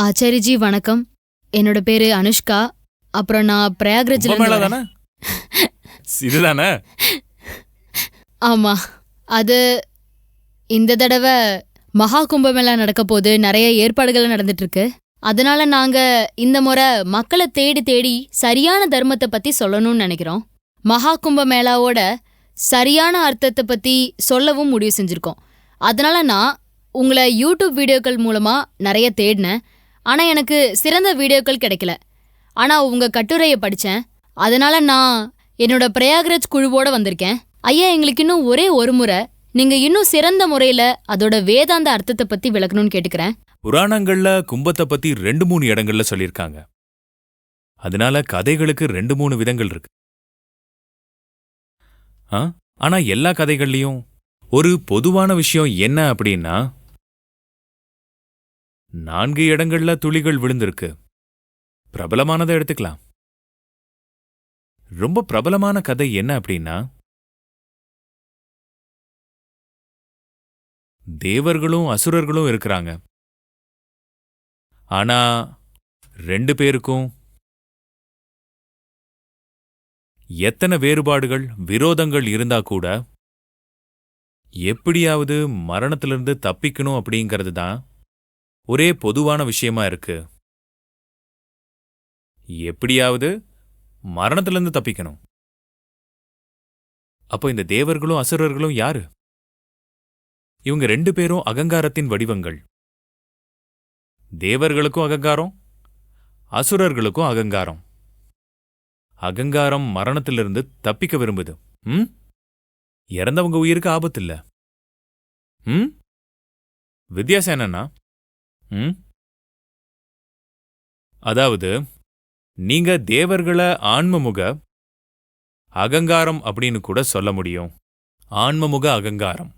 ஆச்சாரிஜி வணக்கம். என்னோட பேரு அனுஷ்கா. அப்புறம் நான் பிரயாக்ராஜ்ல இதுதானே? ஆமா. அது இந்த தடவை மகா கும்பமேளா நடக்க போது நிறைய ஏற்பாடுகள் நடந்துட்டு இருக்கு அதனால நாங்க இந்த முறை மக்களை தேடி தேடி சரியான தர்மத்தை பத்தி சொல்லணும்னு நினைக்கிறோம். மகா கும்பமேளாவோட சரியான அர்த்தத்தை பத்தி சொல்லவும் முடிவு செஞ்சிருக்கோம். அதனால நான் உங்களை யூடியூப் வீடியோக்கள் மூலமா நிறைய தேடினேன். ஆனால் எனக்கு சிறந்த வீடியோக்கள் கிடைக்கல. ஆனால் உங்கள் கட்டுரையை படித்தேன் அதனால் நான் என்னோட பிரயாகராஜ் குழுவோடு வந்திருக்கேன். ஐயா எங்களுக்கு இன்னும் ஒரே ஒரு முறை. நீங்கள் இன்னும் சிறந்த முறையில் அதோட வேதாந்த அர்த்தத்தை பற்றி விளக்கணும்னு கேட்டுக்கிறேன். புராணங்கள்ல கும்பத்தை பத்தி ரெண்டு மூணு இடங்கள்ல சொல்லியிருக்காங்க. அதனால கதைகளுக்கு ரெண்டு மூணு விதங்கள் இருக்கு. ஆ? ஆனா எல்லா கதைகள்லயும் ஒரு பொதுவான விஷயம் என்ன அப்படின்னா நான்கு இடங்கள்ல துளிகள் விழுந்திருக்கு. பிரபலமானதை எடுத்துக்கலாம். ரொம்ப பிரபலமான கதை என்ன அப்படின்னா தேவர்களும் அசுரர்களும் இருக்கிறாங்க. ஆனா ரெண்டு பேருக்கும் எத்தனை வேறுபாடுகள் விரோதங்கள் இருந்தா கூட எப்படியாவது மரணத்திலிருந்து தப்பிக்கணும் அப்படிங்கிறது தான் ஒரே பொதுவான விஷயமா இருக்கு. எப்படியாவது மரணத்திலிருந்து தப்பிக்கணும். அப்போ இந்த தேவர்களும் அசுரர்களும் யாரு? இவங்க ரெண்டு பேரும் அகங்காரத்தின் வடிவங்கள். தேவர்களுக்கும் அகங்காரம் அசுரர்களுக்கும் அகங்காரம். அகங்காரம் மரணத்திலிருந்து தப்பிக்க விரும்புது. ம்? இறந்தவங்க உயிருக்கு ஆபத்து இல்ல ம்? வித்தியாசம் என்னன்னா ம்? அதாவது நீங்க தேவர்களை ஆன்மமுக அகங்காரம் அப்படின்னு கூட சொல்ல முடியும். ஆன்மமுக அகங்காரம்.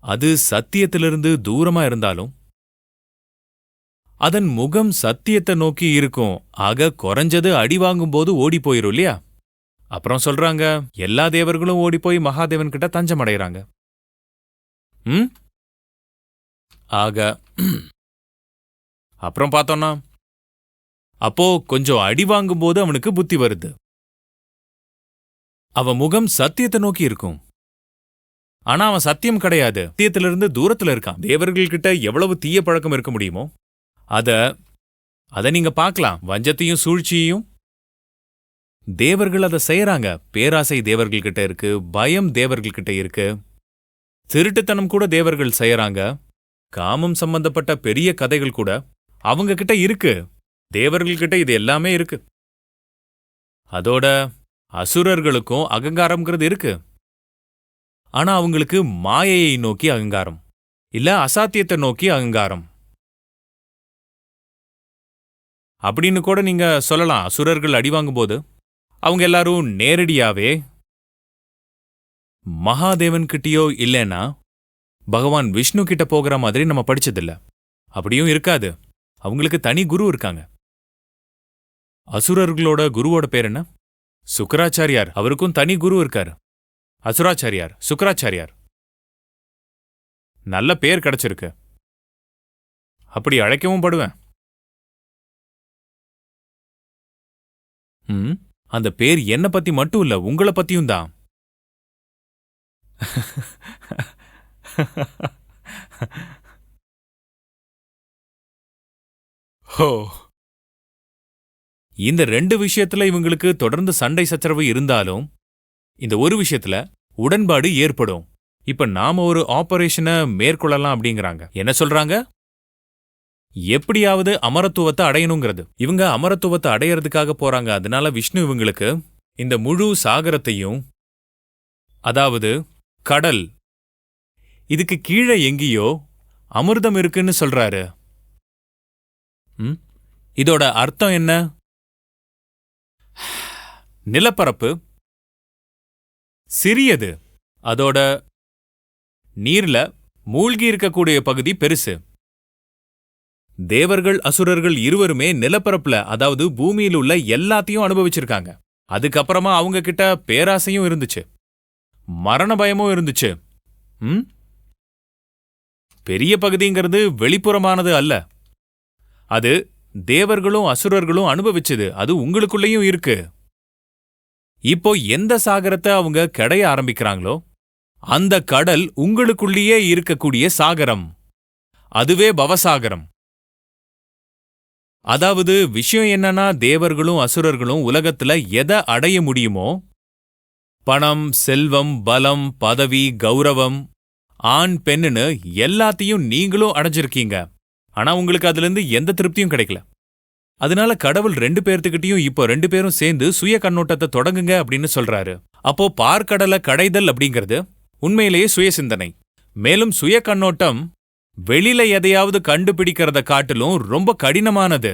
அது சத்தியத்திலிருந்து தூரமா இருந்தாலும் அதன் முகம் சத்தியத்தை நோக்கி இருக்கும். ஆக குறைஞ்சது அடி வாங்கும்போது ஓடி போயிரும் இல்லையா? அப்புறம் சொல்றாங்க எல்லா தேவர்களும் ஓடி போய் மகாதேவன் கிட்ட தஞ்சம் ம்? ஆக அப்புறம் பார்த்தோம்னா அப்போ கொஞ்சம் அடி வாங்கும்போது அவனுக்கு புத்தி வருது. அவன் முகம் சத்தியத்தை நோக்கி இருக்கும். ஆனா அவன் சத்தியம் கிடையாது. சத்தியத்திலிருந்து தூரத்துல இருக்கான். தேவர்கள் கிட்ட எவ்வளவு தீய பழக்கம் இருக்க முடியுமோ அத அத நீங்க பார்க்கலாம். வஞ்சத்தையும் சூழ்ச்சியையும். தேவர்கள் அதை செய்யறாங்க பேராசை தேவர்கள் கிட்ட இருக்கு. பயம் தேவர்கள் கிட்ட இருக்கு. திருட்டுத்தனம் கூட தேவர்கள் செய்யறாங்க காமம் சம்பந்தப்பட்ட பெரிய கதைகள் கூட. அவங்க கிட்ட இருக்கு. தேவர்கள் கிட்ட இது எல்லாமே இருக்கு. அதோட அசுரர்களுக்கும் அகங்காரம்ங்கிறது இருக்கு. ஆனா அவங்களுக்கு மாயையை நோக்கி அகங்காரம். இல்ல அசாத்தியத்தை நோக்கி அகங்காரம். அப்படின்னு கூட நீங்க சொல்லலாம். அசுரர்கள் அடி வாங்கும்போது அவங்க எல்லாரும் நேரடியாவே மகாதேவன் கிட்டயோ இல்லைன்னா பகவான் விஷ்ணு கிட்ட போகிற மாதிரி நம்ம படிச்சதில்ல. அப்படியும் இருக்காது. அவங்களுக்கு தனி குரு இருக்காங்க. அசுரர்களோட குருவோட பேர் என்ன? சுக்கராச்சாரியார். அவருக்கும் தனி குரு இருக்காரு. அசுராச்சாரியார் சுக்கராச்சாரியார். நல்ல பேர் கிடைச்சிருக்கு. அப்படி அழைக்கவும் படுவேன். ம் அந்த பேர் என்ன பத்தி மட்டும் இல்ல உங்களை பத்தியும் தான். ஹோ. இந்த ரெண்டு விஷயத்துல இவங்களுக்கு தொடர்ந்து சண்டை சச்சரவு இருந்தாலும் இந்த ஒரு விஷயத்துல உடன்பாடு ஏற்படும். இப்ப நாம ஒரு ஆபரேஷனை மேற்கொள்ளலாம் அப்படிங்கிறாங்க. என்ன சொல்றாங்க? எப்படியாவது அமரத்துவத்தை அடையணுங்கிறது. இவங்க அமரத்துவத்தை அடையறதுக்காக போறாங்க. அதனால விஷ்ணு இவங்களுக்கு இந்த முழு சாகரத்தையும் அதாவது கடல் இதுக்கு கீழே எங்கேயோ அமிர்தம் இருக்குன்னு சொல்றாரு. ம்? இதோட அர்த்தம் என்ன? நிலப்பரப்பு சிறியது. அதோட நீர்ல மூழ்கி இருக்கக்கூடிய பகுதி பெருசு. தேவர்கள் அசுரர்கள் இருவருமே நிலப்பரப்புல அதாவது பூமியில் உள்ள எல்லாத்தையும் அனுபவிச்சிருக்காங்க. அதுக்கப்புறமா அவங்க கிட்ட பேராசையும் இருந்துச்சு. மரண பயமும் இருந்துச்சு. ம்? பெரிய பகுதிங்கிறது வெளிப்புறமானது அல்ல. அது தேவர்களும் அசுரர்களும் அனுபவிச்சது. அது உங்களுக்குள்ளேயும் இருக்கு. இப்போ எந்த சாகரத்தை அவங்க கடைய ஆரம்பிக்கிறாங்களோ அந்த கடல் உங்களுக்குள்ளேயே இருக்கக்கூடிய சாகரம். அதுவே பவசாகரம். அதாவது விஷயம் என்னன்னா தேவர்களும் அசுரர்களும் உலகத்துல எதை அடைய முடியுமோ பணம் செல்வம் பலம் பதவி கௌரவம் ஆண் பெண்ணுன்னு எல்லாத்தையும் நீங்களும் அடைஞ்சிருக்கீங்க. ஆனா உங்களுக்கு அதுல இருந்து எந்த திருப்தியும் கிடைக்கல. அதனால கடவுள் ரெண்டு பேர்த்துக்கிட்டயும் இப்போ ரெண்டு பேரும் சேர்ந்து சுய கண்ணோட்டத்தை தொடங்குங்க அப்படின்னு சொல்றாரு. அப்போ பார்க்கடலை கடைதல் அப்படிங்கிறது உண்மையிலேயே சுய சிந்தனை. மேலும் சுய கண்ணோட்டம் வெளியில எதையாவது கண்டுபிடிக்கிறத காட்டிலும் ரொம்ப கடினமானது.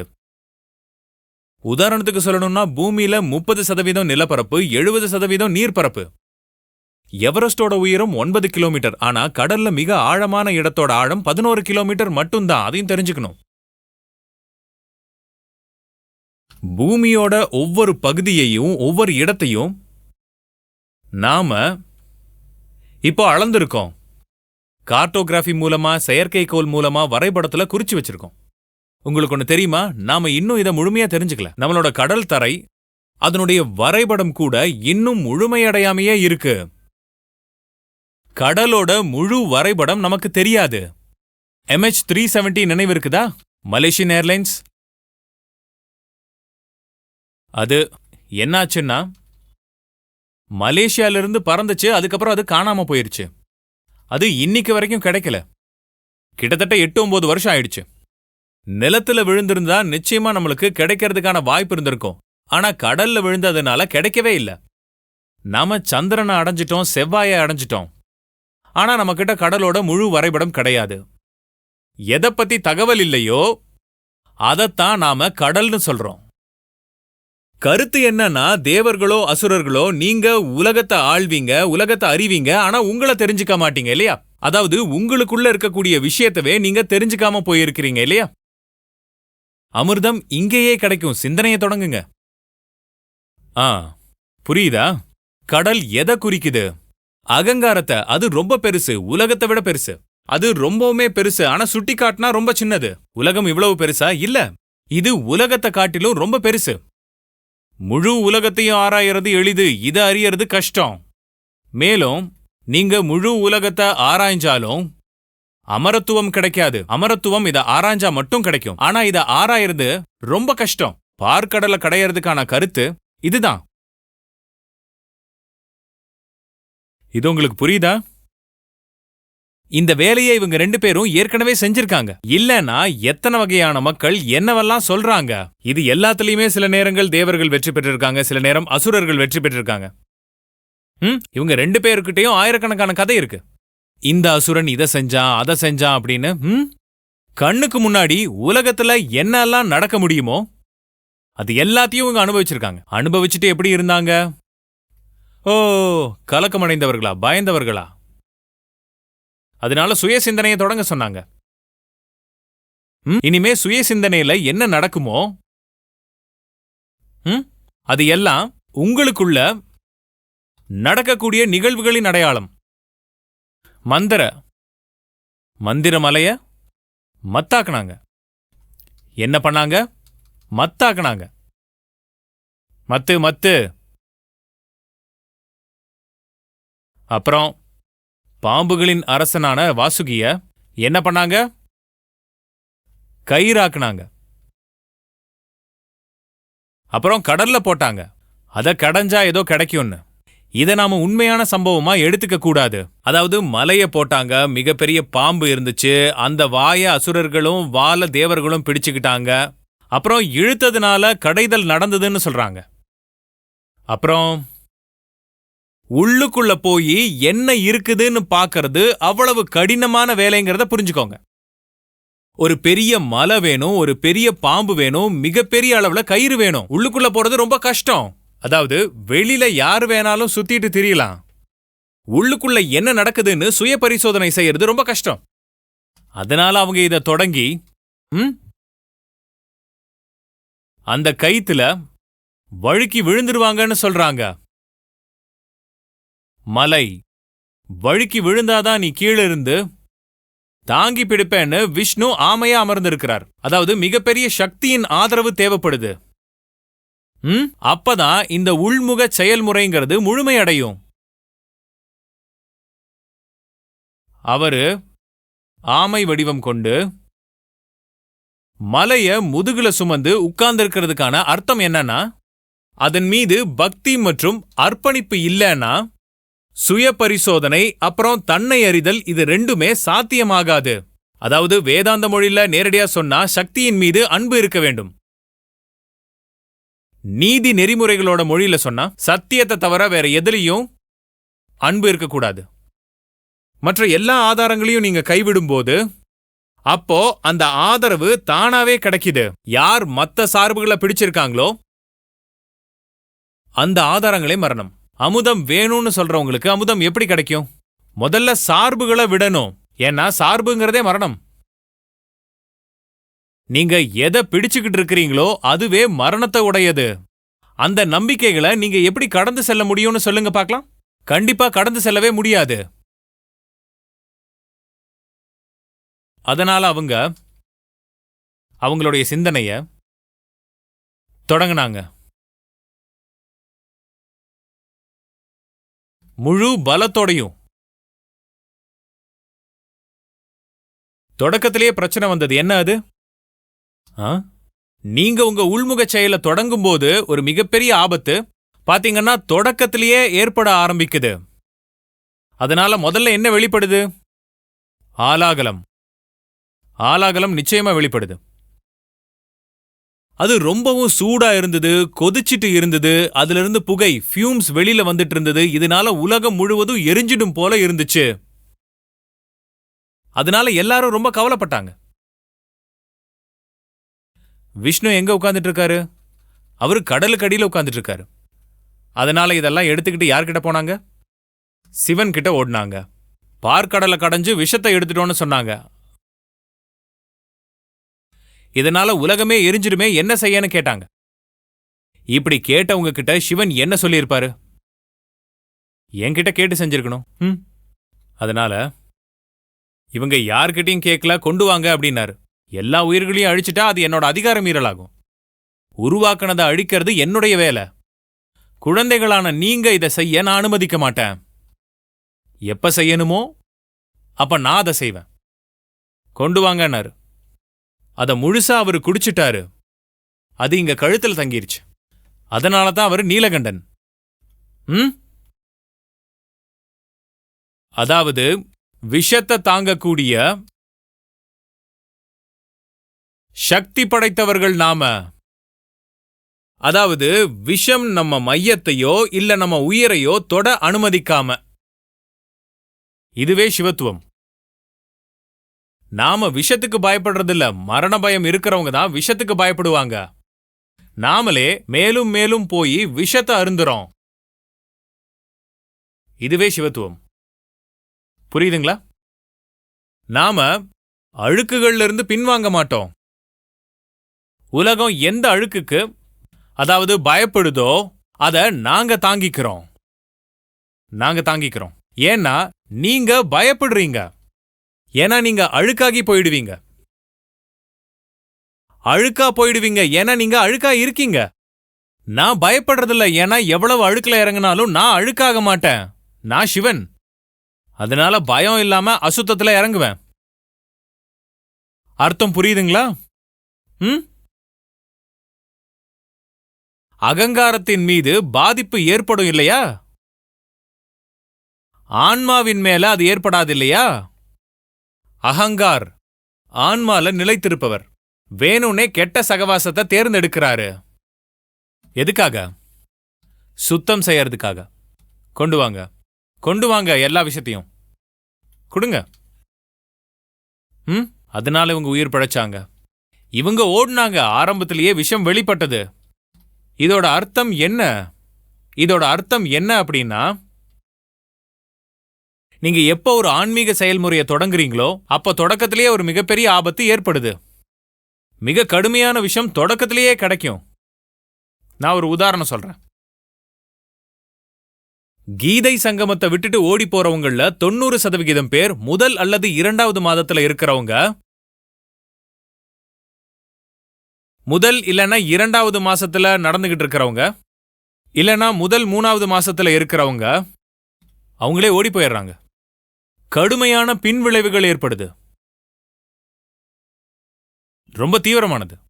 உதாரணத்துக்கு சொல்லணும்னா பூமியில முப்பது சதவீதம் நிலப்பரப்பு எழுபது சதவீதம் நீர்ப்பரப்பு. எவரெஸ்டோட உயரம் ஒன்பது கிலோமீட்டர். ஆனா கடல்ல மிக ஆழமான இடத்தோட ஆழம் பதினோரு கிலோமீட்டர் மட்டும்தான். அதையும் தெரிஞ்சுக்கணும். பூமியோட ஒவ்வொரு பகுதியையும் ஒவ்வொரு இடத்தையும் நாம இப்போ அளந்திருக்கோம். கார்டோகிராஃபி மூலமா செயற்கைக்கோள் மூலமா வரைபடத்துல குறிச்சு வச்சிருக்கோம். உங்களுக்கு ஒண்ணு தெரியுமா? நாம இன்னும் இதை முழுமையா தெரிஞ்சுக்கல. நம்மளோட கடல் தரை அதனுடைய வரைபடம் கூட இன்னும் முழுமையடையாமையே இருக்கு. கடலோட முழு வரைபடம் நமக்கு தெரியாது. எம்ஹெச் த்ரீ செவன்டி நினைவு இருக்குதா? Malaysian airlines? அது என்னாச்சுன்னா மலேசியால இருந்து பறந்துச்சு அதுக்கப்புறம் அது காணாம போயிருச்சு. அது இன்னைக்கு வரைக்கும் கிடைக்கல. கிட்டத்தட்ட எட்டு ஒன்பது வருஷம் ஆயிடுச்சு. நிலத்துல விழுந்திருந்தா நிச்சயமா நம்மளுக்கு கிடைக்கிறதுக்கான வாய்ப்பு இருந்திருக்கும். ஆனா கடல்ல விழுந்ததுனால கிடைக்கவே இல்ல. நாம சந்திரனை அடைஞ்சிட்டோம் செவ்வாயை அடைஞ்சிட்டோம். ஆனா நம்மக்கிட்ட கடலோட முழு வரைபடம் கிடையாது. எதை பத்தி தகவல் இல்லையோ அதைத்தான் நாம கடல்னு சொல்றோம். கருத்து என்னன்னா தேவர்களோ அசுரர்களோ நீங்க உலகத்தை ஆழ்வீங்க உலகத்தை அறிவீங்க ஆனா உங்களை தெரிஞ்சுக்க மாட்டீங்க இல்லையா? அதாவது உங்களுக்குள்ள இருக்கக்கூடிய விஷயத்தவே நீங்க தெரிஞ்சுக்காம போயிருக்கிறீங்க இல்லையா? அமிர்தம் இங்கேயே கிடைக்கும். சிந்தனையை தொடங்குங்க. ஆ புரியுதா? கடல் எதை குறிக்குது? அகங்காரத்தை அது ரொம்ப பெருசு. உலகத்தை விட பெருசு. அது ரொம்பவுமே பெருசு. ஆனா சுட்டி காட்டினா ரொம்ப சின்னது. உலகம் இவ்வளவு பெருசா? இல்ல. இது உலகத்தை காட்டிலும் ரொம்ப பெருசு. முழு உலகத்தையும் ஆராயறது எளிது. இதை அறியறது கஷ்டம். மேலும் நீங்க முழு உலகத்தை ஆராய்ஞ்சாலும் அமரத்துவம் கிடைக்காது. அமரத்துவம் இத ஆராய்ஞ்சா மட்டும் கிடைக்கும். ஆனா இத ஆராயறது ரொம்ப கஷ்டம். பார்க்கடலை கடையறதுக்கான கருத்து இதுதான். இது உங்களுக்கு புரியுதா? இந்த வேலையை இவங்க ரெண்டு பேரும் ஏற்கனவே செஞ்சிருக்காங்க. இல்லனா எத்தனை வகையான மக்கள் என்னவெல்லாம் சொல்றாங்க? இது எல்லாத்துலயுமே சில நேரங்கள் தேவர்கள் வெற்றி பெற்றிருக்காங்க சில நேரம் அசுரர்கள் வெற்றி பெற்றிருக்காங்க. ம் இவங்க ரெண்டு பேருக்கிட்டையும் ஆயிரக்கணக்கான கதை இருக்கு. இந்த அசுரன் இதை செஞ்சான் அதை செஞ்சான் அப்படின்னு ம்? கண்ணுக்கு முன்னாடி உலகத்துல என்னெல்லாம் நடக்க முடியுமோ அது எல்லாத்தையும் இவங்க அனுபவிச்சிருக்காங்க. அனுபவிச்சுட்டு எப்படி இருந்தாங்க? ஓ கலக்கமடைந்தவர்களா பயந்தவர்களா? அதனால சுய சிந்தனையை தொடங்க சொன்னாங்க. ம், இனிமே சுய சிந்தனையில என்ன நடக்குமோ ம், அது எல்லாம் உங்களுக்குள்ள நடக்கக்கூடிய நிகழ்வுகளின் அடையாளம். மந்திர மந்திரமலைய மத்தாக்குனாங்க. என்ன பண்ணாங்க? மத்தாக்குனாங்க. மத்து மத்து. அப்புறம் பாம்புகளின் அரசனான வாசுகிய என்ன பண்ணாங்க? கயிறாக்குனாங்க. அப்புறம் கடல்ல போட்டாங்க. அத கடைஞ்சா ஏதோ கிடைக்கும்னு. இத நாம உண்மையான சம்பவமா எடுத்துக்க கூடாது. அதாவது மலைய போட்டாங்க மிகப்பெரிய பாம்பு இருந்துச்சு அந்த வாய அசுரர்களும் வால தேவர்களும் பிடிச்சுக்கிட்டாங்க. அப்புறம் இழுத்ததுனால கடைதல் நடந்ததுன்னு சொல்றாங்க. அப்புறம் உள்ளுக்குள்ள போய் என்ன இருக்குதுன்னு பாக்கிறது அவ்வளவு கடினமான வேலைங்கிறத புரிஞ்சுக்கோங்க. ஒரு பெரிய மலை வேணும் ஒரு பெரிய பாம்பு வேணும் மிகப்பெரிய அளவுல கயிறு வேணும். உள்ளுக்குள்ள போறது ரொம்ப கஷ்டம். அதாவது வெளியில யார் வேணாலும் சுத்திட்டு திரியலாம். உள்ளுக்குள்ள என்ன நடக்குதுன்னு சுய பரிசோதனை செய்யறது ரொம்ப கஷ்டம். அதனால அவங்க இத தொடங்கி ம்? அந்த கயித்துல வழுக்கி விழுந்துருவாங்கன்னு சொல்றாங்க. மலை. வழுக்கி விழுந்தாதான் நீ கீழே இருந்து தாங்கி பிடிப்பேன்னு விஷ்ணு ஆமையா அமர்ந்திருக்கிறார். அதாவது மிகப்பெரிய சக்தியின் ஆதரவு தேவைப்படுது. ம்? அப்பதான் இந்த உள்முக செயல்முறைங்கிறது முழுமையடையும். அவரு ஆமை வடிவம் கொண்டு மலைய முதுகுல சுமந்து உட்கார்ந்திருக்கிறதுக்கான அர்த்தம் என்னன்னா அதன் மீது பக்தி மற்றும் அர்ப்பணிப்பு இல்லைன்னா சுய பரிசோதனை அப்புறம் தன்னை அறிதல் இது ரெண்டுமே சாத்தியமாகாது. அதாவது வேதாந்த மொழியில நேரடியா சொன்னா சக்தியின் மீது அன்பு இருக்க வேண்டும். நீதி நெறிமுறைகளோட மொழியில சொன்னா சத்தியத்தை தவிர வேற எதுலயும் அன்பு இருக்கக்கூடாது. மற்ற எல்லா ஆதாரங்களையும் நீங்க கைவிடும்போது அப்போ அந்த ஆதரவு தானாவே கிடைக்குது. யார் மத்த சார்புகளை பிடிச்சிருக்காங்களோ அந்த ஆதாரங்களே மரணம். அமுதம் வேணும்னு சொல்றவங்களுக்கு அமுதம் எப்படி கிடைக்கும்? முதல்ல சார்புகளை விடணும். ஏன்னா சார்புங்கிறதே மரணம். நீங்க எதை பிடிச்சுக்கிட்டு இருக்கிறீங்களோ அதுவே மரணத்தை உடையது. அந்த நம்பிக்கைகளை நீங்க எப்படி கடந்து செல்ல முடியும்னு சொல்லுங்க பார்க்கலாம். கண்டிப்பா கடந்து செல்லவே முடியாது. அதனால அவங்க அவங்களுடைய சிந்தனைய தொடங்கினாங்க. முழு பலத்தோடையும். தொடக்கத்திலேயே பிரச்சனை வந்தது. என்ன அது? ஆ? நீங்க உங்க உள்முக செயலை தொடங்கும் போது ஒரு மிகப்பெரிய ஆபத்து. பாத்தீங்கன்னா தொடக்கத்திலேயே ஏற்பட ஆரம்பிக்குது. அதனால முதல்ல என்ன வெளிப்படுது? ஆலாகலம். ஆலாகலம் நிச்சயமா வெளிப்படுது. அது ரொம்பவும் சூடா இருந்தது கொதிச்சிட்டு இருந்தது. அதுல இருந்து புகை ஃபியூம்ஸ் வெளியில வந்துட்டு இருந்தது. இதனால உலகம் முழுவதும் எரிஞ்சிடும் போல இருந்துச்சு. அதனால எல்லாரும் ரொம்ப கவலைப்பட்டாங்க. விஷ்ணு எங்க உட்காந்துட்டு இருக்காரு? அவரு கடலுக்கு அடியில் உட்காந்துட்டு இருக்காரு. அதனால இதெல்லாம் எடுத்துக்கிட்டு யார்கிட்ட போனாங்க? சிவன் கிட்ட ஓடினாங்க. பார்க்கடலை கடைஞ்சு விஷத்தை எடுத்துட்டோன்னு சொன்னாங்க. இதனால உலகமே எரிஞ்சிருமே என்ன செய்யன்னு கேட்டாங்க. இப்படி கேட்டவங்க கிட்ட சிவன் என்ன சொல்லியிருப்பாரு? என்கிட்ட கேட்டு செஞ்சிருக்கணும். ம். அதனால இவங்க யார்கிட்டையும் கேட்கல கொண்டு வாங்க அப்படின்னாரு. எல்லா உயிர்களையும் அழிச்சிட்டா அது என்னோட அதிகார மீறலாகும். உருவாக்குனதை அழிக்கிறது என்னுடைய வேலை. குழந்தைகளான நீங்க இதை செய்ய நான் அனுமதிக்க மாட்டேன். எப்ப செய்யணுமோ அப்ப நான் அதை செய்வேன். கொண்டு வாங்கன்னாரு. அதை முழுசா அவர் குடிச்சிட்டாரு. அது இங்க கழுத்தில் தங்கிருச்சு. அதனால தான் அவர் நீலகண்டன். ம்? அதாவது விஷத்தை தாங்கக்கூடிய சக்தி படைத்தவர்கள் நாம. அதாவது விஷம் நம்ம மையத்தையோ இல்ல நம்ம உயிரையோ தொட அனுமதிக்காம. இதுவே சிவத்துவம். நாம விஷத்துக்கு பயப்படுறதில்ல. மரண பயம் இருக்கிறவங்க தான் விஷத்துக்கு பயப்படுவாங்க. நாமளே மேலும் மேலும் போய் விஷத்தை அருந்துறோம். இதுவே சிவத்துவம். புரியுதுங்களா? நாம அழுக்குகள்ல இருந்து பின்வாங்க மாட்டோம். உலகம் எந்த அழுக்குக்கு அதாவது பயப்படுதோ அத நாங்க தாங்கிக்கிறோம். நாங்க தாங்கிக்கிறோம். ஏன்னா நீங்க பயப்படுறீங்க. ஏன்னா நீங்க அழுக்காகி போயிடுவீங்க. அழுக்கா போயிடுவீங்க. ஏன்னா நீங்க அழுக்கா இருக்கீங்க. நான் பயப்படுறதில்ல. ஏன்னா எவ்வளவு அழுக்கில் இறங்கினாலும் நான் அழுக்காக மாட்டேன். நான் சிவன். அதனால பயம் இல்லாம அசுத்தத்துல இறங்குவேன். அர்த்தம் புரியுதுங்களா? ம்? அகங்காரத்தின் மீது பாதிப்பு ஏற்படும் இல்லையா? ஆன்மாவின் மேல அது ஏற்படாது இல்லையா? அகங்கார். ஆன்மால நிலைத்திருப்பவர். வேணும்னே கெட்ட சகவாசத்தை தேர்ந்தெடுக்கிறாரு. எதுக்காக? சுத்தம் செய்யறதுக்காக. கொண்டு வாங்க. கொண்டு வாங்க எல்லா விஷயத்தையும். கொடுங்க. ம்? அதனால இவங்க உயிர் பிழைச்சாங்க. இவங்க ஓடுனாங்க. ஆரம்பத்திலேயே விஷம் வெளிப்பட்டது. இதோட அர்த்தம் என்ன? இதோட அர்த்தம் என்ன அப்படின்னா நீங்க எப்போ ஒரு ஆன்மீக செயல்முறையை தொடங்குறீங்களோ அப்ப தொடக்கத்திலேயே ஒரு மிகப்பெரிய ஆபத்து ஏற்படுது. மிக கடுமையான விஷயம் தொடக்கத்திலேயே கிடைக்கும். நான் ஒரு உதாரணம் சொல்றேன். கீதை சங்கமத்தை விட்டுட்டு ஓடி போறவங்கள தொண்ணூறு சதவிகிதம் பேர் முதல் அல்லது இரண்டாவது மாதத்துல இருக்கிறவங்க முதல் இல்லைன்னா இரண்டாவது மாசத்துல நடந்துகிட்டு இருக்கிறவங்க இல்லைன்னா முதல் மூணாவது மாசத்துல இருக்கிறவங்க அவங்களே ஓடி போயிடுறாங்க. கடுமையான பின்விளைவுகள் ஏற்படுது. ரொம்ப தீவிரமானது.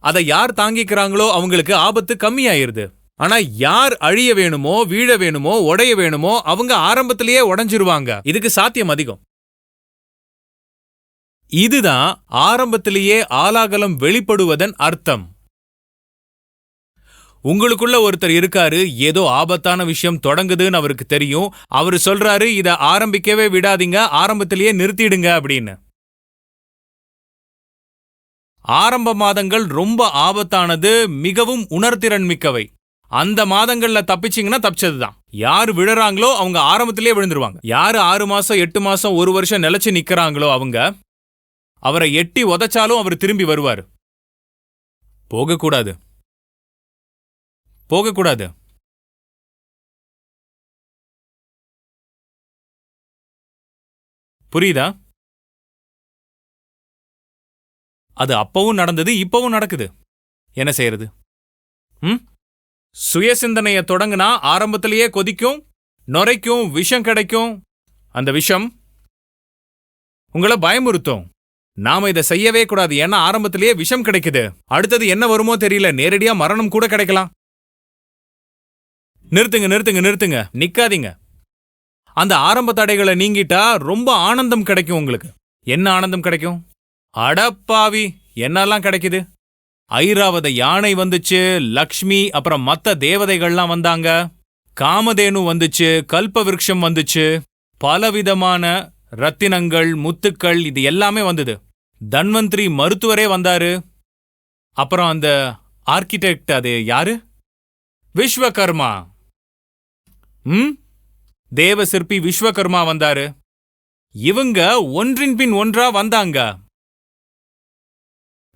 அதை யார் தாங்கிக்கிறாங்களோ அவங்களுக்கு ஆபத்து கம்மியாயிருது. ஆனா யார் அழிய வேணுமோ வீழ வேணுமோ உடைய வேணுமோ அவங்க ஆரம்பத்திலேயே உடைஞ்சிருவாங்க. இதுக்கு சாத்தியம் அதிகம். இதுதான் ஆரம்பத்திலேயே ஆலாகலம் வெளிப்படுவதன் அர்த்தம். உங்களுக்குள்ள ஒருத்தர் இருக்காரு ஏதோ ஆபத்தான விஷயம் தொடங்குதுன்னு அவருக்கு தெரியும். அவரு சொல்றாரு இத ஆரம்பிக்கவே விடாதீங்க ஆரம்பத்திலேயே நிறுத்திடுங்க அப்படின்னு. ஆரம்ப மாதங்கள் ரொம்ப ஆபத்தானது மிகவும் உணர்திறன் மிக்கவை. அந்த மாதங்கள்ல தப்பிச்சிங்கன்னா தப்பிச்சதுதான். யார் விழுறாங்களோ அவங்க ஆரம்பத்திலேயே விழுந்துருவாங்க. யாரு ஆறு மாசம் எட்டு மாசம் ஒரு வருஷம் நிலைச்சு நிக்கிறாங்களோ அவங்க அவரை எட்டி உதைச்சாலும் அவர் திரும்பி வருவார். போகக்கூடாது. போகக்கூடாது. புரியுதா? அது அப்பவும் நடந்தது இப்பவும் நடக்குது. என்ன செய்யறது? ம்? சுய சிந்தனையை தொடங்கினா ஆரம்பத்திலேயே கொதிக்கும் நுரைக்கும் விஷம் கிடைக்கும். அந்த விஷம்? உங்களை பயமுறுத்தும். நாம இதை செய்யவே கூடாது ஏன்னா ஆரம்பத்திலேயே விஷம் கிடைக்குது. அடுத்தது என்ன வருமோ தெரியல நேரடியா மரணம் கூட கிடைக்கலாம். நிறுத்துங்க நிறுத்துங்க நிறுத்துங்க. நிக்காதீங்க. அந்த ஆரம்ப தடைகளை நீங்கிட்டா ரொம்ப ஆனந்தம் கிடைக்கும் உங்களுக்கு. என்ன ஆனந்தம் கிடைக்கும்? அடப்பாவி என்னெல்லாம் கிடைக்குது? ஐராவத யானை வந்துச்சு லக்ஷ்மி அப்புறம் மத்த தேவதைகள்லாம் வந்தாங்க. காமதேனு வந்துச்சு கல்ப விருட்சம் வந்துச்சு. பலவிதமான ரத்தினங்கள் முத்துக்கள் இது எல்லாமே வந்தது. தன்வந்திரி மருத்துவரே வந்தாரு. அப்புறம் அந்த ஆர்கிடெக்ட் அது யாரு? விஸ்வகர்மா. ம்? தேவ சிற்பி விஸ்வகர்மா வந்தாரு. இவங்க ஒன்றின் பின் ஒன்றா வந்தாங்க.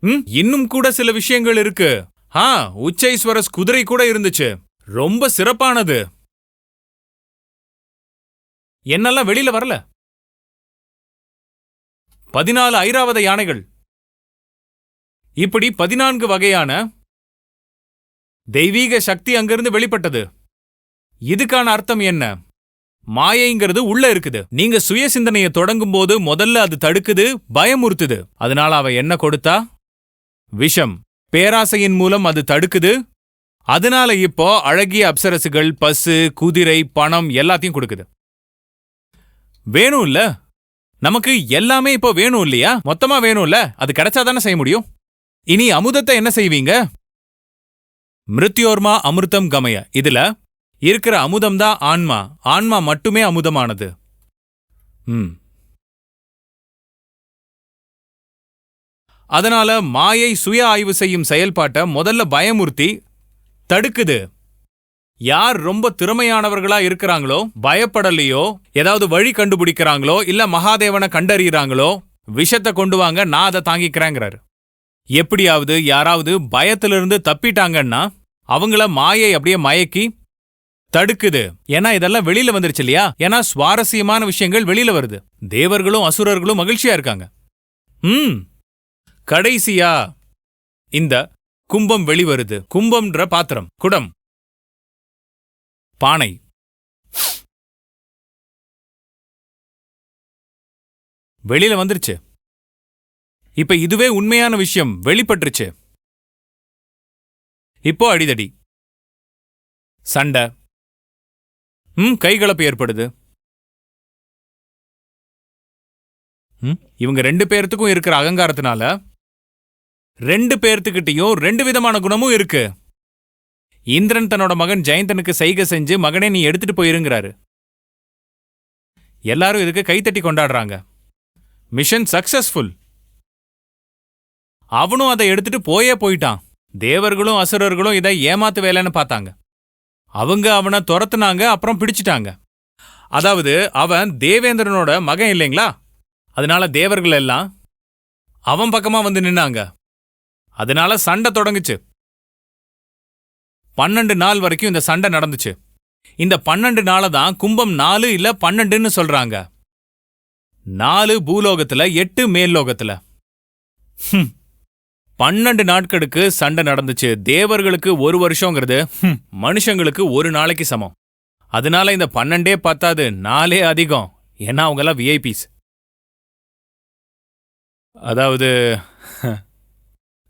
ம் இன்னும் கூட சில விஷயங்கள் இருக்கு. ஆ உச்சைஸ்வரஸ் குதிரை கூட இருந்துச்சு. ரொம்ப சிறப்பானது. என்னெல்லாம் வெளியில வரல? பதினாலு ஐராவத யானைகள். இப்படி பதினான்கு வகையான தெய்வீக சக்தி அங்கிருந்து வெளிப்பட்டது. இதுக்கான அர்த்தம் என்ன? மாயைங்கிறது உள்ள இருக்குது. நீங்க சுய சிந்தனையை தொடங்கும் போது முதல்ல அது தடுக்குது பயமுறுத்துது. அதனால அவ என்ன கொடுத்தா? விஷம். பேராசையின் மூலம் அது தடுக்குது. அதனால இப்போ அழகிய அப்சரசுகள் பஸ்ஸு குதிரை பணம் எல்லாத்தையும் கொடுக்குது. வேணும் இல்ல நமக்கு எல்லாமே இப்போ வேணும் இல்லையா? மொத்தமா வேணும்ல? அது கிடைச்சாதானே செய்ய முடியும்? இனி அமுதத்தை என்ன செய்வீங்க? மிருத்யோர்மா அமிர்தம் கமய. இதுல இருக்கிற அமுதம் தான் ஆன்மா. ஆன்மா மட்டுமே அமுதமானது. ம். அதனால மாயை சுய ஆய்வு செய்யும் செயல்பாட்டை முதல்ல பயமுறுத்தி தடுக்குது. யார் ரொம்ப திறமையானவர்களா இருக்கிறாங்களோ பயப்படலையோ ஏதாவது வழி கண்டுபிடிக்கிறாங்களோ இல்ல மகாதேவனை கண்டறியறாங்களோ விஷத்தை கொண்டு வாங்க நான் அதை தாங்கிக்கிறேங்கிறாரு. எப்படியாவது யாராவது பயத்திலிருந்து தப்பிட்டாங்கன்னா அவங்கள மாயை அப்படியே மயக்கி தடுக்குது. ஏன்னா இதெல்லாம் வெளியில வந்துருச்சு இல்லையா? ஏன்னா சுவாரஸ்யமான விஷயங்கள் வெளியில வருது. தேவர்களும் அசுரர்களும் மகிழ்ச்சியா இருக்காங்க. ம். கடைசியா இந்த கும்பம் வெளிவருது. கும்பம்ன்ற பாத்திரம். குடம். பானை. வெளியில வந்துருச்சு. இப்ப இதுவே உண்மையான விஷயம். வெளிப்பட்டுருச்சு. இப்போ அடிதடி. சண்டை. ம் கைகலப்பு ஏற்படுது. ம், இவங்க ரெண்டு பேர்த்துக்கும் இருக்கிற அகங்காரத்தினால ரெண்டு பேர்த்துக்கிட்டையும் ரெண்டு விதமான குணமும் இருக்கு. இந்திரன் தன்னோட மகன் ஜெயந்தனுக்கு செய்கை செஞ்சு மகனே நீ எடுத்துட்டு போயிருங்கிறாரு. எல்லாரும் இதுக்கு கைத்தட்டி கொண்டாடுறாங்க. Mission successful. அவனும் அதை எடுத்துட்டு போயே போயிட்டான். தேவர்களும் அசுரர்களும் இதை ஏமாத்து வேலைன்னு பார்த்தாங்க. அவங்க அவனை துரத்துனாங்க அப்புறம் பிடிச்சிட்டாங்க. அதாவது அவன் தேவேந்திரனோட மகன் இல்லைங்களா? அதனால தேவர்கள் எல்லாம் அவன் பக்கமா வந்து நின்னாங்க. அதனால சண்டை தொடங்குச்சு. பன்னெண்டு நாள் வரைக்கும் இந்த சண்டை நடந்துச்சு. இந்த பன்னெண்டு நாளை தான் கும்பம் நாலு இல்ல பன்னெண்டுன்னு சொல்றாங்க. நாலு பூலோகத்துல எட்டு மேல்லோகத்துல. ஹம். பன்னெண்டு நாட்களுக்கு சண்டை நடந்துச்சு. தேவர்களுக்கு ஒரு வருஷங்கிறது மனுஷங்களுக்கு ஒரு நாளைக்கு சமம். அதனால இந்த பன்னெண்டே பத்தாது நாலே அதிகம். ஏன்னா அவங்கெல்லாம் விஐபிஸ் அதாவது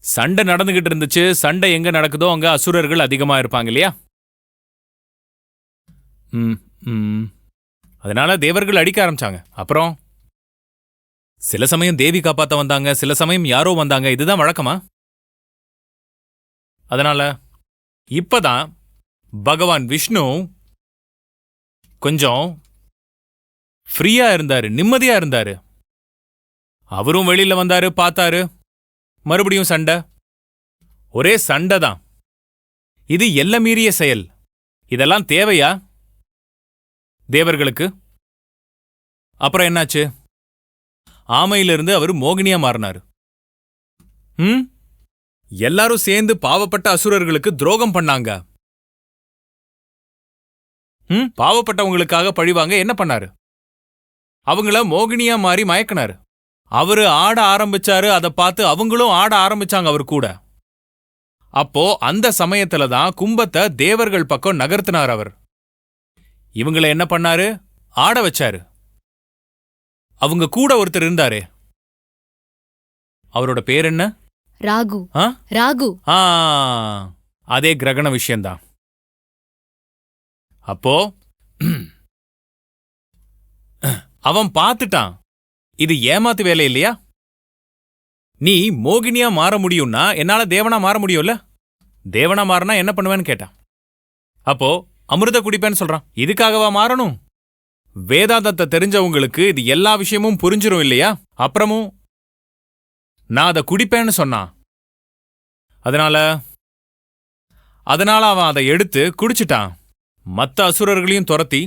சண்டை நடந்துகிட்டு இருந்துச்சு. சண்டை எங்க நடக்குதோ அங்க அசுரர்கள் அதிகமா இருப்பாங்க இல்லையா? ம், ம். அதனால தேவர்கள் அடிக்க ஆரம்பிச்சாங்க. அப்புறம் சில சமயம் தேவி காப்பாத்த வந்தாங்க சில சமயம் யாரோ வந்தாங்க. இதுதான் வழக்கமா? அதனால இப்பதான் பகவான் விஷ்ணு கொஞ்சம் ஃப்ரீயா இருந்தாரு நிம்மதியா இருந்தாரு. அவரும் வெளியில வந்தாரு பார்த்தாரு. மறுபடியும் சண்டை. ஒரே சண்டை தான் இது எல்லை மீறிய செயல். இதெல்லாம் தேவையா? தேவர்களுக்கு. அப்புறம் என்னாச்சு? ஆமையிலிருந்து அவர் மோகினியா மாறினாரு. ம் எல்லாரும் சேர்ந்து பாவப்பட்ட அசுரர்களுக்கு துரோகம் பண்ணாங்க. ம் பாவப்பட்டவங்களுக்காக பழிவாங்க என்ன பண்ணாரு? அவங்கள மோகினியா மாறி மயக்கினாரு. அவரு ஆட ஆரம்பிச்சாரு அதை பார்த்து அவங்களும் ஆட ஆரம்பிச்சாங்க அவர் கூட. அப்போ அந்த சமயத்துல தான் கும்பத்தை தேவர்கள் பக்கம் நகர்த்தினார் அவர். இவங்கள என்ன பண்ணாரு? ஆட வச்சாரு. அவங்க கூட ஒருத்தர் இருந்தாரே. அவரோட பேர் என்ன? ராகு. ஆ? ராகு. ஆ அதே கிரகண விஷயம்தான். அப்போ அவன் பார்த்துட்டான். இது ஏமாத்து வேலை இல்லையா? நீ மோகினியா மாற முடியும்னா என்னால தேவனா மாற முடியும்ல? தேவனா மாறினா என்ன பண்ணுவேன்னு கேட்டான். அப்போ அமிர்த குடிப்பேன்னு சொல்றான். இதுக்காகவா மாறணும்? வேதாந்தத்தை தெரிஞ்சவங்களுக்கு இது எல்லா விஷயமும் புரிஞ்சிரும் இல்லையா? அப்புறமும் நான் அதை குடிப்பேன்னு சொன்னான் அதனால அதனால அவன் அதை எடுத்து குடிச்சிட்டான். மற்ற அசுரர்களையும் துரத்தி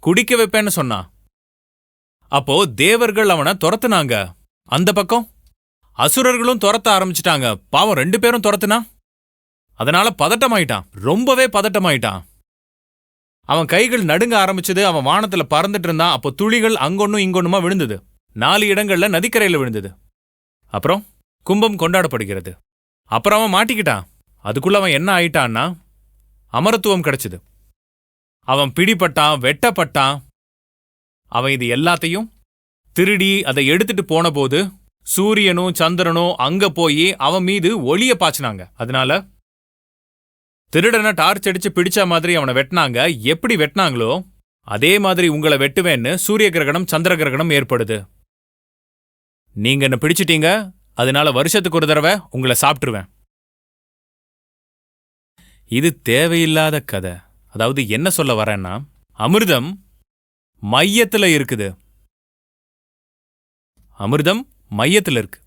குடிக்க வைப்பேன்னு சொன்னான் அப்போ தேவர்கள் அவனை துரத்துனாங்க. அந்த பக்கம் அசுரர்களும் துரத்த ஆரம்பிச்சிட்டாங்க. பாவம் ரெண்டு பேரும் துரத்துனா? அதனால பதட்டமாயிட்டான். ரொம்பவே பதட்டமாயிட்டான். அவன் கைகள் நடுங்க ஆரம்பிச்சது அவன் வானத்துல பறந்துட்டு இருந்தான். அப்போ துளிகள் அங்கொன்னும் இங்கொன்னுமா விழுந்தது. நாலு இடங்கள்ல நதிக்கரையில விழுந்தது. அப்புறம் கும்பம் கொண்டாடப்படுகிறது. அப்புறம் அவன் மாட்டிக்கிட்டான். அதுக்குள்ள அவன் என்ன ஆயிட்டான்னா அமரத்துவம் கிடைச்சது. அவன் பிடிப்பட்டான் வெட்டப்பட்டான். அவன் இது எல்லாத்தையும் திருடி அதை எடுத்துட்டு போனபோது சூரியனும் சந்திரனும் அங்க போய் அவன் மீது ஒளிய பாய்ச்சினாங்க. அதனால திருடனை டார்ச் அடிச்சு பிடிச்ச மாதிரி அவனை வெட்டினாங்க. எப்படி வெட்டினாங்களோ அதே மாதிரி உங்களை வெட்டுவேன்னு சூரிய கிரகணம் சந்திர கிரகணம் ஏற்படுது. நீங்க என்ன பிடிச்சிட்டீங்க அதனால வருஷத்துக்கு ஒரு தடவை உங்களை சாப்பிட்டுருவேன். இது தேவையில்லாத கதை. அதாவது என்ன சொல்ல வரேன்னா அமிர்தம் மையத்தில் இருக்குது. அமிர்தம் மையத்தில் இருக்கு.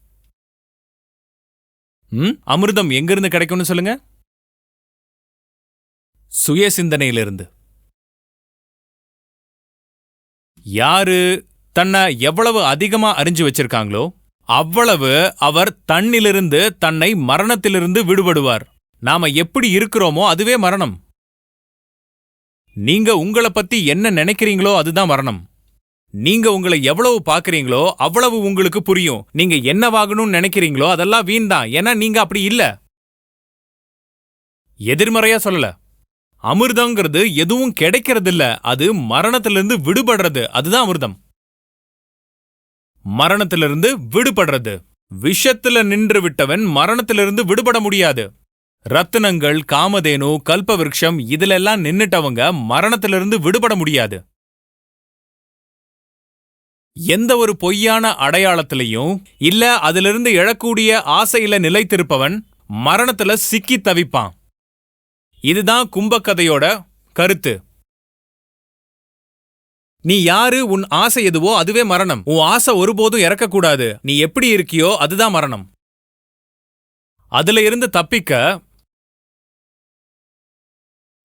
ம்? அமிர்தம் எங்கிருந்து கிடைக்கும்னு சொல்லுங்க. சுய சிந்தனையிலிருந்து யாரு தன்னை எவ்வளவு அதிகமா அறிஞ்சு வச்சிருக்காங்களோ அவ்வளவு அவர் தன்னிலிருந்து தன்னை மரணத்திலிருந்து விடுபடுவார். நாம எப்படி இருக்கிறோமோ அதுவே மரணம். நீங்க உங்களை பத்தி என்ன நினைக்கிறீங்களோ அதுதான் மரணம். நீங்க உங்களை எவ்வளவு பாக்குறீங்களோ அவ்வளவு உங்களுக்கு புரியும். நீங்க என்னவாகணும்னு நினைக்கிறீங்களோ அதெல்லாம் வீண் தான். ஏன்னா நீங்க அப்படி இல்ல. எதிர்மறையா சொல்லல. அமிர்தங்கிறது எதுவும் கிடைக்கிறது இல்ல அது மரணத்திலிருந்து விடுபடுறது. அதுதான் அமிர்தம். மரணத்திலிருந்து விடுபடுறது. விஷத்துல நின்று விட்டவன் மரணத்திலிருந்து விடுபட முடியாது. ரத்தினங்கள் காமதேனு கல்பவிருஷம் இதுலெல்லாம் நின்னுட்டவங்க மரணத்திலிருந்து விடுபட முடியாது. எந்த ஒரு பொய்யான அடையாளத்திலையும் இல்ல அதிலிருந்து எழக்கூடிய ஆசையில நிலைத்திருப்பவன் மரணத்துல சிக்கி தவிப்பான். இதுதான் கும்பக்கதையோட கருத்து. நீ யாரு உன் ஆசை எதுவோ அதுவே மரணம். உன் ஆசை ஒருபோதும் இறக்கக்கூடாது. நீ எப்படி இருக்கியோ அதுதான் மரணம். அதுல இருந்து தப்பிக்க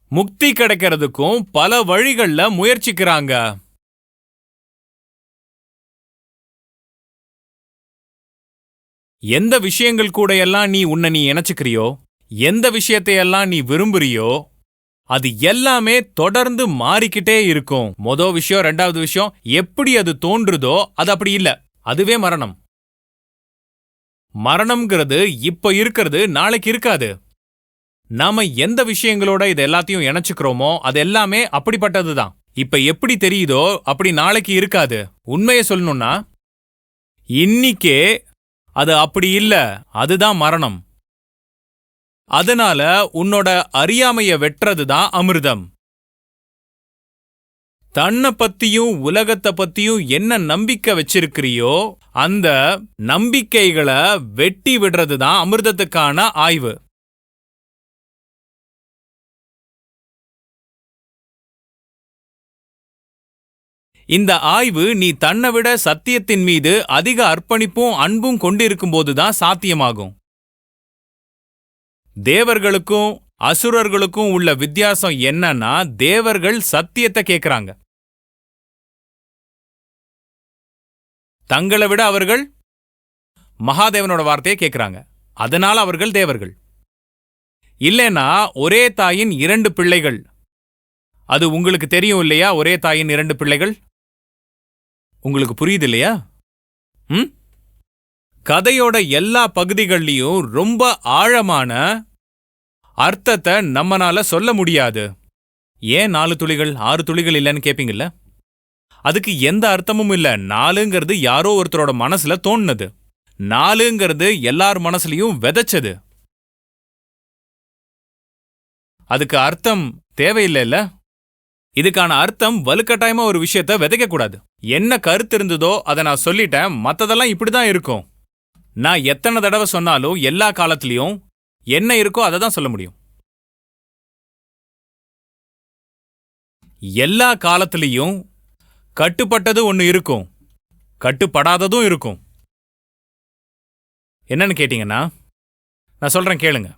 முக்தி கிடைக்கிறதுக்கும் பல வழிகள்ல முயற்சிக்கிறாங்க. எந்த விஷயங்கள் கூட எல்லாம் நீ உன்னை நீ இணைச்சுக்கிறியோ எந்த விஷயத்தையெல்லாம் நீ விரும்புறியோ அது எல்லாமே தொடர்ந்து மாறிக்கிட்டே இருக்கும். மொத விஷயம் ரெண்டாவது விஷயம் எப்படி அது தோன்றுதோ அது அப்படி இல்ல. அதுவே மரணம். மரணம்ங்கிறது இப்ப இருக்கிறது நாளைக்கு இருக்காது. நாம எந்த விஷயங்களோட இது எல்லாத்தையும் இணைச்சுக்கிறோமோ அது எல்லாமே அப்படிப்பட்டதுதான். இப்ப எப்படி தெரியுதோ அப்படி நாளைக்கு இருக்காது. உண்மையை சொல்லணும்னா இன்னிக்கே அது அப்படி இல்ல. அதுதான் மரணம். அதனால உன்னோட அறியாமைய வெட்டுறது தான் அமிர்தம். தன்னை பத்தியும் உலகத்தை பத்தியும் என்ன நம்பிக்கை வச்சிருக்கிறியோ அந்த நம்பிக்கைகளை வெட்டி விடுறது தான் அமிர்தத்துக்கான ஆய்வு. இந்த ஆய்வு நீ தன்னை விட சத்தியத்தின் மீது அதிக அர்ப்பணிப்பும் அன்பும் கொண்டிருக்கும் போதுதான் சாத்தியமாகும். தேவர்களுக்கும் அசுரர்களுக்கும் உள்ள வித்தியாசம் என்னன்னா தேவர்கள் சத்தியத்தை கேக்குறாங்க. தங்களை விட அவர்கள் மகாதேவனோட வார்த்தையை கேக்குறாங்க. அதனால அவர்கள் தேவர்கள். இல்லைன்னா ஒரே தாயின் இரண்டு பிள்ளைகள். அது உங்களுக்கு தெரியும் இல்லையா? ஒரே தாயின் இரண்டு பிள்ளைகள்? உங்களுக்கு புரியுது இல்லையா? ம்? கதையோட எல்லா பகுதிகள்லயும் ரொம்ப ஆழமான அர்த்தத்தை நம்மனால சொல்ல முடியாது. ஏன் நாலு துளிகள் ஆறு துளிகள் இல்லைன்னு கேட்பீங்கல்ல அதுக்கு எந்த அர்த்தமும் இல்ல. நாலுங்கிறது யாரோ ஒருத்தரோட மனசுல தோணுனது. நாலுங்கிறது எல்லார் மனசுலயும் விதைச்சது. அதுக்கு அர்த்தம் தேவையில்லைல்ல? இதுக்கான அர்த்தம் வலுக்கட்டாயமா ஒரு விஷயத்த விதைக்க கூடாது என்ன கருத்து இருந்ததோ அதை நான் சொல்லிட்டேன். மத்ததெல்லாம் இப்படிதான் இருக்கும். நான் எத்தனை தடவை சொன்னாலும் எல்லா காலத்திலையும் என்ன இருக்கோ அதை தான் சொல்ல முடியும். எல்லா காலத்திலையும் கட்டுப்பட்டது ஒன்று இருக்கும். கட்டுப்படாததும் இருக்கும். என்னன்னு கேட்டீங்கன்னா நான் சொல்கிறேன் கேளுங்க.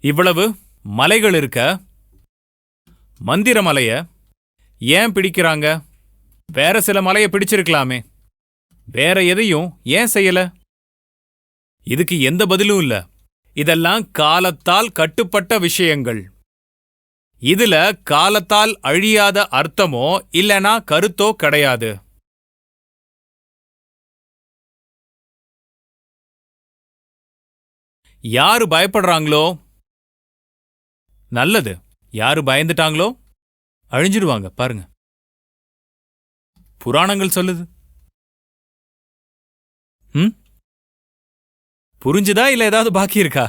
இவ்வளவு மலைகள் இருக்க மந்திர மலையை ஏன் பிடிக்கிறாங்க? வேற சில மலையை பிடிச்சிருக்கலாமே. வேற எதையும் ஏன் செய்யலை? இதுக்கு எந்த பதிலும் இல்ல. இதெல்லாம் காலத்தால் கட்டுப்பட்ட விஷயங்கள். இதுல காலத்தால் அழியாத அர்த்தமோ இல்லனா கருத்தோ கிடையாது. யாரு பயப்படுறாங்களோ? நல்லது. யாரு பயந்துட்டாங்களோ? அழிஞ்சிடுவாங்க பாருங்க. புராணங்கள் சொல்லுது. ம்? புரிஞ்சுதா இல்ல ஏதாவது பாக்கி இருக்கா